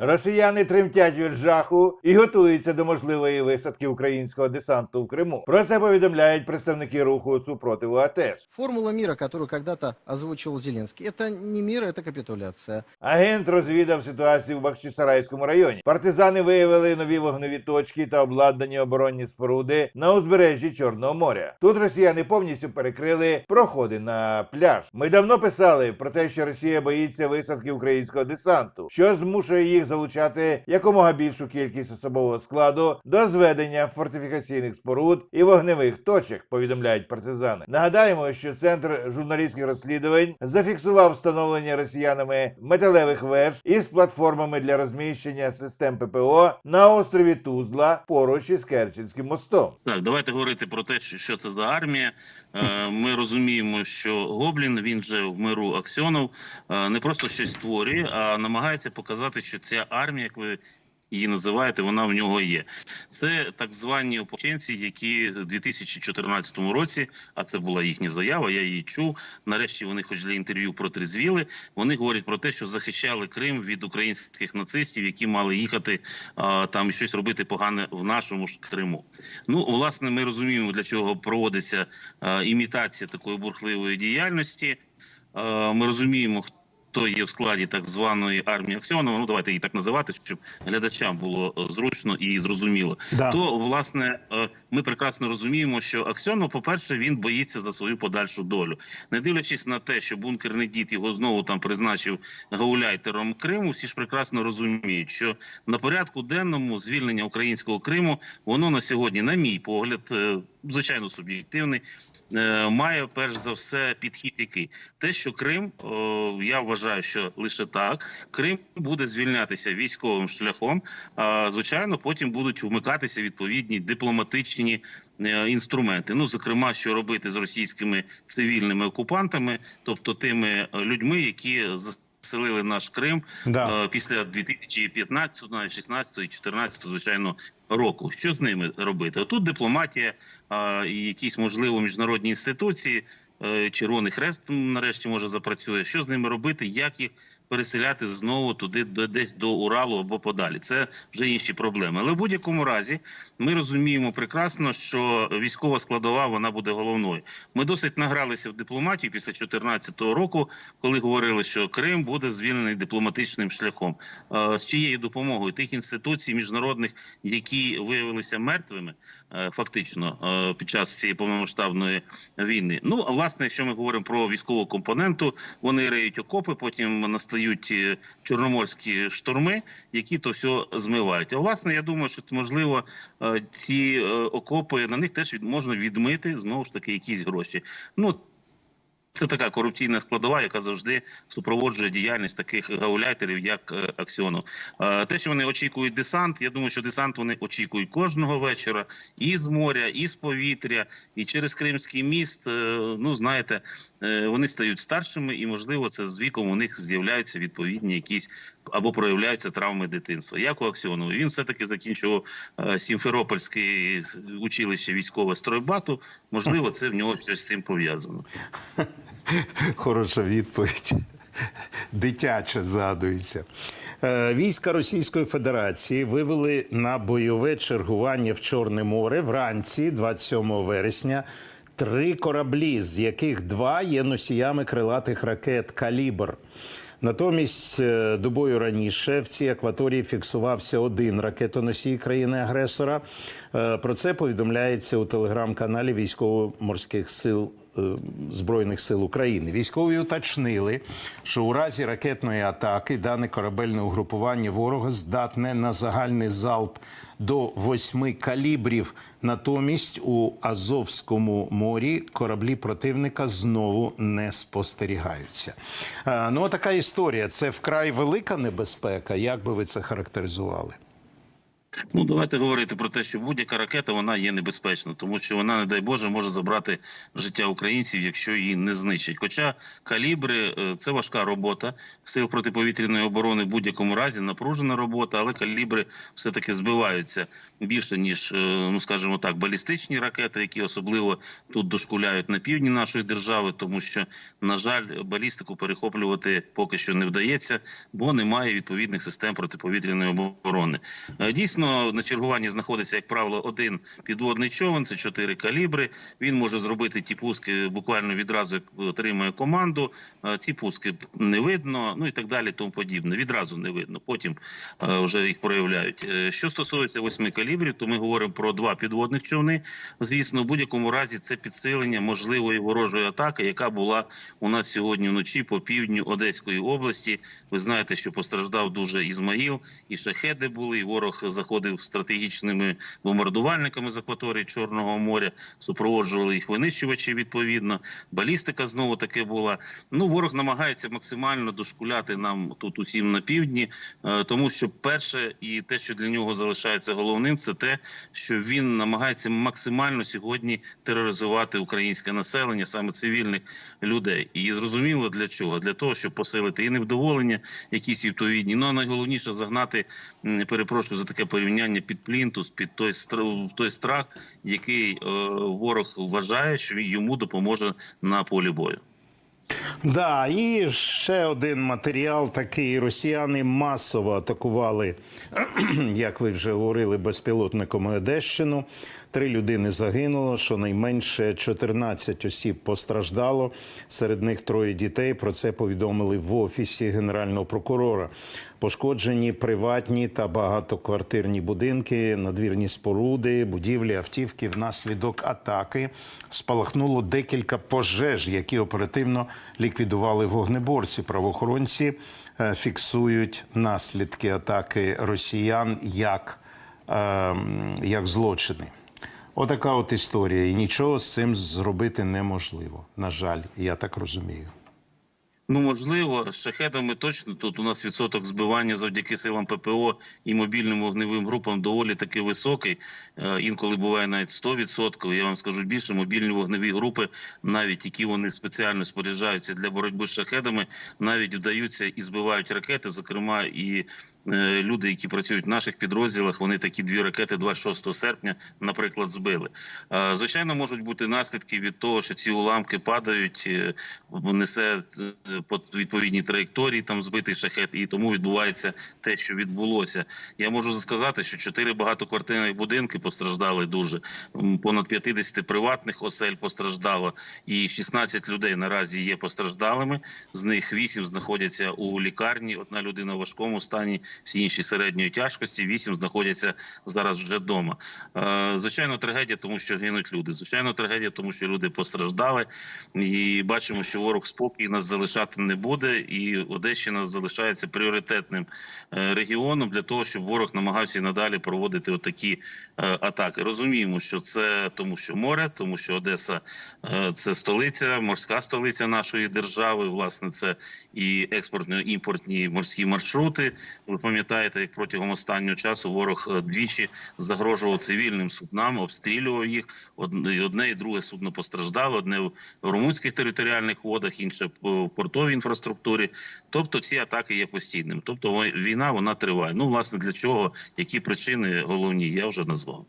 Росіяни тремтять від жаху і готуються до можливої висадки українського десанту в Криму. Про це повідомляють представники руху супротиву АТЕШ. Формула мира, которую когда-то озвучивал Зеленский, это не мир, это капитуляция. Агент розвідав ситуацію в Бахчисарайському районі. Партизани виявили нові вогневі точки та обладнані оборонні споруди на узбережжі Чорного моря. Тут росіяни повністю перекрили проходи на пляж. Ми давно писали про те, що Росія боїться висадки українського десанту, що змушує їх залучати якомога більшу кількість особового складу до зведення фортифікаційних споруд і вогневих точок. Повідомляють партизани. Нагадаємо, що центр журналістських розслідувань зафіксував встановлення росіянами металевих веж із платформами для розміщення систем ППО на острові Тузла поруч із Керченським мостом. Так, давайте говорити про те, що- це за армія. Е, Ми розуміємо, що Гоблін він же в миру Аксьонов е, не просто щось створює, а намагається показати, що ця армія, як ви її називаєте, вона в нього є. Це так звані ополченці, які в 2014 році, а це була їхня заява. Я її чув. Нарешті вони, хоч для інтерв'ю, протрезвіли. Вони говорять про те, що захищали Крим від українських нацистів, які мали їхати а, там і щось робити погане в нашому ж Криму. Ну, власне, ми розуміємо, для чого проводиться е, імітація такої бурхливої діяльності. Ми розуміємо, хто є в складі так званої армії Аксьонова. Ну давайте її так називати, щоб глядачам було е, зручно і зрозуміло. Да. То власне е, ми прекрасно розуміємо, що Аксьонов, по-перше, він боїться за свою подальшу долю, не дивлячись на те, що бункерний дід його знову там призначив гауляйтером Криму. Всі ж прекрасно розуміють, що на порядку денному звільнення українського Криму воно на сьогодні, на мій погляд, е, звичайно суб'єктивний, має перш за все підхід який те, що Крим, я вважаю, що лише так Крим буде звільнятися військовим шляхом. А звичайно, потім будуть вмикатися відповідні дипломатичні е, інструменти. Ну, зокрема, що робити з російськими цивільними окупантами, тобто тими е, людьми, які заселили наш Крим Да. е, після 2015, навіть 16 і 14, звичайно, року. Що з ними робити? Тут дипломатія і якісь можливо міжнародні інституції. Е, Червоний хрест нарешті може запрацює. Що з ними робити? Як їх переселяти знову туди, десь до Уралу або подалі? Це вже інші проблеми. Але в будь-якому разі ми розуміємо прекрасно, що військова складова вона буде головною. Ми досить награлися в дипломатію після 2014 року, коли говорили, що Крим буде звільнений дипломатичним шляхом. Е, З чиєю допомогою тих інституцій міжнародних, які виявилися мертвими, е, фактично під час цієї повномасштабної війни. Ну а власне, якщо ми говоримо про військову компоненту, вони риють окопи, потім настають е, чорноморські шторми, які то все змивають. А власне, я думаю, що можливо е, ці е, окопи на них теж можна відмити знову ж таки якісь гроші. Ну це така корупційна складова, яка завжди супроводжує діяльність таких гауляйтерів, як е, Аксіонов. Е, Те, що вони очікують десант, я думаю, що десант вони очікують кожного вечора і з моря, і з повітря, і через Кримський міст. Е, Ну знаєте, вони стають старшими, і можливо, це з віком у них з'являються відповідні якісь або проявляються травми дитинства. Як у Аксіонова. Він все таки закінчував Сімферопольське училище військове стройбату. Можливо, це в нього щось з тим пов'язано. Хороша відповідь. Дитяче згадується. Е, Війська Російської Федерації вивели на бойове чергування в Чорне море вранці, 27 вересня, три кораблі, з яких два є носіями крилатих ракет Калібр. Натомість е, добою раніше в цій акваторії фіксувався один ракетоносій країни-агресора. Е, Про це повідомляється у телеграм-каналі військово-морських сил Збройних сил України. Військові уточнили, що у разі ракетної атаки дане корабельне угрупування ворога здатне на загальний залп до восьми калібрів. Натомість у Азовському морі кораблі противника знову не спостерігаються. Е, Ну, така історія. Це вкрай велика небезпека. Як би ви це характеризували? Ну, давайте говорити про те, що будь-яка ракета вона є небезпечна, тому що вона, не дай Боже, може забрати життя українців, якщо її не знищать. Хоча калібри е, це важка робота сил протиповітряної оборони в будь-якому разі, напружена робота, але калібри все таки збиваються більше ніж, е, ну скажімо так, балістичні ракети, які особливо тут дошкуляють на півдні нашої держави, тому що, на жаль, балістику перехоплювати поки що не вдається, бо немає відповідних систем протиповітряної оборони. Е, Дійсно, на чергуванні знаходиться, як правило, один підводний човен, це чотири калібри. Він може зробити ті пуски буквально відразу, як отримує команду. Е, Ці пуски не видно, ну і так далі, тому подібне. Відразу не видно. Потім е, вже їх проявляють. Е, Що стосується восьми калібрів, то ми говоримо про два підводних човни. Звісно, в будь-якому разі це підсилення можливої ворожої атаки, яка була у нас сьогодні вночі по півдню Одеської області. Ви знаєте, що постраждав дуже Ізмаїл, і шахеди були. і Ворог заходив стратегічними бомбардувальниками з акваторії Чорного моря, супроводжували їх винищувачі. Відповідно, балістика знову таки була. Ну ворог намагається максимально дошкуляти нам тут усім на півдні, е, тому що перше і те, що для нього залишається головним, це те, що він намагається максимально сьогодні тероризувати українське населення, саме цивільних людей. І зрозуміло для чого? Для того, щоб посилити і невдоволення, якісь відповідні. Ну а найголовніше загнати, перепрошую за таке порівняння під плінтус, під той той страх, який е, ворог вважає, що йому допоможе на полі бою. Да, і ще один матеріал такий. Росіяни масово атакували, як ви вже говорили, безпілотниками Одещину. Три людини загинуло, щонайменше 14 осіб постраждало. Серед них троє дітей. Про це повідомили в офісі генерального прокурора. Пошкоджені приватні та багатоквартирні будинки, надвірні споруди, будівлі, автівки. Внаслідок атаки спалахнуло декілька пожеж, які оперативно ліквідували вогнеборці. Правоохоронці е, фіксують наслідки атаки росіян як, е, як злочини. Отака от історія, і нічого з цим зробити неможливо. На жаль, я так розумію. Ну можливо, з шахедами точно тут у нас відсоток збивання завдяки силам ППО і мобільним вогневим групам доволі таки високий. Е, Інколи буває навіть 100%. Я вам скажу більше, мобільні вогневі групи, навіть які вони спеціально споряджаються для боротьби з шахедами, навіть вдаються і збивають ракети, зокрема і. Е, Люди, які працюють в наших підрозділах, вони такі дві ракети 26 серпня, наприклад, збили. Е, Звичайно, можуть бути наслідки від того, що ці уламки падають, е, несе по відповідній траєкторії там збитий шахет, і тому відбувається те, що відбулося. Я можу сказати, що чотири багатоквартирних будинки постраждали дуже. Понад 50 приватних осель постраждало, і 16 людей наразі є постраждалими. З них 8 знаходяться у лікарні. Одна людина в важкому стані, всі інші середньої тяжкості. 8 знаходяться зараз вже вдома. Е, Звичайно, трагедія, тому що гинуть люди. Звичайно, трагедія, тому що люди постраждали. І бачимо, що ворог спокій нас залишати не буде, і Одещина залишається пріоритетним е, регіоном для того, щоб ворог намагався надалі проводити отакі е, атаки. Розуміємо, що це тому, що море, тому що Одеса це столиця, морська столиця нашої держави. Власне, це і експортно-імпортні морські маршрути. Ви пам'ятаєте, як протягом останнього часу ворог е, двічі загрожував цивільним суднам, обстрілював їх. Одне і друге судно постраждало. Одне в румунських територіальних водах, інше в портовій інфраструктурі. Тобто ці атаки є постійними. Тобто війна вона триває. Ну власне для чого, які причини головні, я вже назвав.